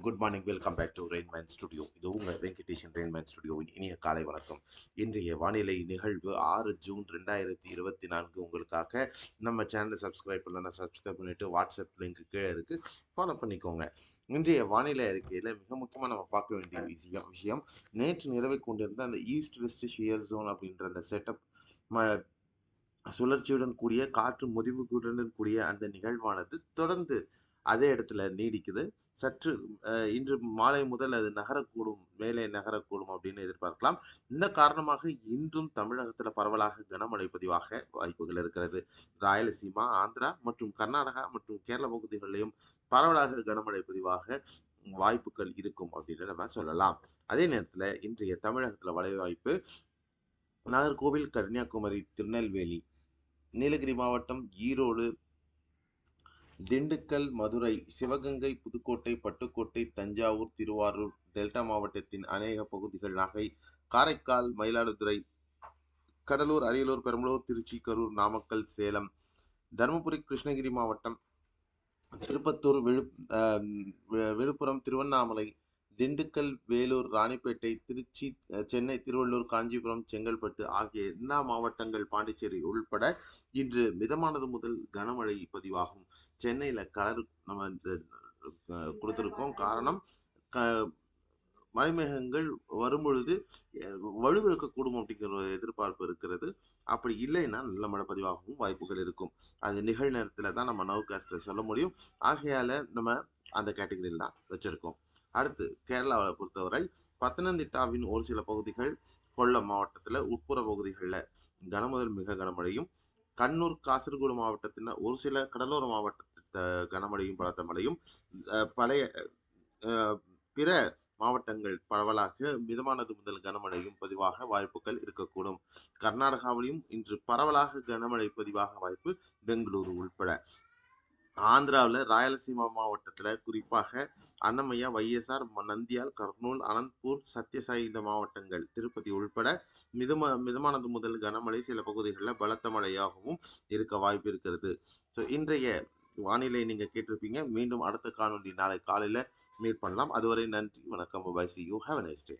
Good morning welcome back to Rainman studio இது உங்கள் Venkatesan Rainman ஸ்டுடியோவின் இனிய காலை வணக்கம். இன்றைய வானிலை நிகழ்வு ஆறு ஜூன் ரெண்டாயிரத்தி இருபத்தி நான்கு. உங்களுக்காக நம்ம சேனலை சப்ஸ்கிரைப் பண்ணலன்னா சப்ஸ்கிரைப் பண்ணிட்டு வாட்ஸ்அப் லிங்க் கீழே இருக்கு. ஃபாலோ பண்ணிக்கோங்க. இன்றைய வானிலை அறிக்கையில் மிக முக்கியமாக நம்ம பார்க்க வேண்டிய விஷயம் விஷயம் நேற்று நிலவை கொண்டிருந்த அந்த ஈஸ்ட் வெஸ்ட் ஷியர் ஜோன் அப்படின்ற அந்த செட்டப் ம சுழற்சியுடன் கூடிய காற்று முறிவுகளுடன் கூடிய அந்த நிகழ்வானது தொடர்ந்து அதே இடத்துல நீடிக்குது. சற்று அஹ், இன்று மாலை முதல் அது நகரக்கூடும் மேலே நகரக்கூடும் அப்படின்னு எதிர்பார்க்கலாம். இந்த காரணமாக இன்றும் தமிழகத்தில் பரவலாக கனமழை பதிவாக வாய்ப்புகள் இருக்கிறது. ராயலசீமா ஆந்திரா மற்றும் கர்நாடகா மற்றும் கேரள பகுதிகளிலும் பரவலாக கனமழை பதிவாக வாய்ப்புகள் இருக்கும் அப்படின்னு நம்ம சொல்லலாம். அதே நேரத்தில் இன்றைய தமிழகத்தில் மழை வாய்ப்பு நாகர்கோவில் கன்னியாகுமரி திருநெல்வேலி நீலகிரி மாவட்டம் ஈரோடு திண்டுக்கல் மதுரை சிவகங்கை புதுக்கோட்டை பட்டுக்கோட்டை தஞ்சாவூர் திருவாரூர் டெல்டா மாவட்டத்தின் அநேக பகுதிகள் நாகை காரைக்கால் மயிலாடுதுறை கடலூர் அரியலூர் பெரம்பலூர் திருச்சி கரூர் நாமக்கல் சேலம் தருமபுரி கிருஷ்ணகிரி மாவட்டம் திருப்பத்தூர் விழு வி- விழுப்புரம் திருவண்ணாமலை திண்டுக்கல் வேலூர் ராணிப்பேட்டை திருச்சி அஹ் சென்னை திருவள்ளூர் காஞ்சிபுரம் செங்கல்பட்டு ஆகிய எல்லா மாவட்டங்கள் பாண்டிச்சேரி உள்பட இன்று மிதமானது முதல் கனமழை பதிவாகும். சென்னையில கலர் நம்ம இந்த, கொடுத்திருக்கோம். காரணம் க மலைமேகங்கள் வரும்பொழுது வலுவிழக்கக்கூடும் அப்படிங்கிற ஒரு எதிர்பார்ப்பு இருக்கிறது. அப்படி இல்லைன்னா நல்ல மழை பதிவாகவும் வாய்ப்புகள் இருக்கும். அது நிகழ்நேரத்தில் தான் நம்ம நவுகாஸ்டில் சொல்ல முடியும். ஆகையால நம்ம அந்த கேட்டகரியில் தான் வச்சிருக்கோம். அடுத்து கேரளாவை பொறுத்தவரை பத்தனந்திட்டாவின் ஒரு சில பகுதிகள் கொல்லம் மாவட்டத்தில் உட்புற பகுதிகளில் கனமுதல் மிக கனமழையும் கண்ணூர் காசர்கோடு மாவட்டத்தின் ஒரு சில கடலோர மாவட்டத்தை கனமழையும் பலத்த மழையும் அஹ், பழைய அஹ், பிற மாவட்டங்கள் பரவலாக மிதமானது முதல் கனமழையும் பதிவாக வாய்ப்புகள் இருக்கக்கூடும். கர்நாடகாவிலும் இன்று பரவலாக கனமழை பதிவாக வாய்ப்பு பெங்களூரு உள்பட. ஆந்திராவில் ராயலசீமா மாவட்டத்தில் குறிப்பாக அன்னமையா வைஎஸ்ஆர் நந்தியால் கர்னூல் அனந்த்பூர் சத்யசாய் இந்த மாவட்டங்கள். திருப்பதி உள்பட மிதம மிதமானது முதல் கனமழை சில பகுதிகளில் பலத்த மழையாகவும் இருக்க வாய்ப்பு இருக்கிறது. ஸோ இன்றைய வானிலை நீங்கள் கேட்டிருப்பீங்க. மீண்டும் அடுத்த காணொலி நாளை காலையில் மீட் பண்ணலாம். அதுவரை நன்றி வணக்கம் bye see you have nice day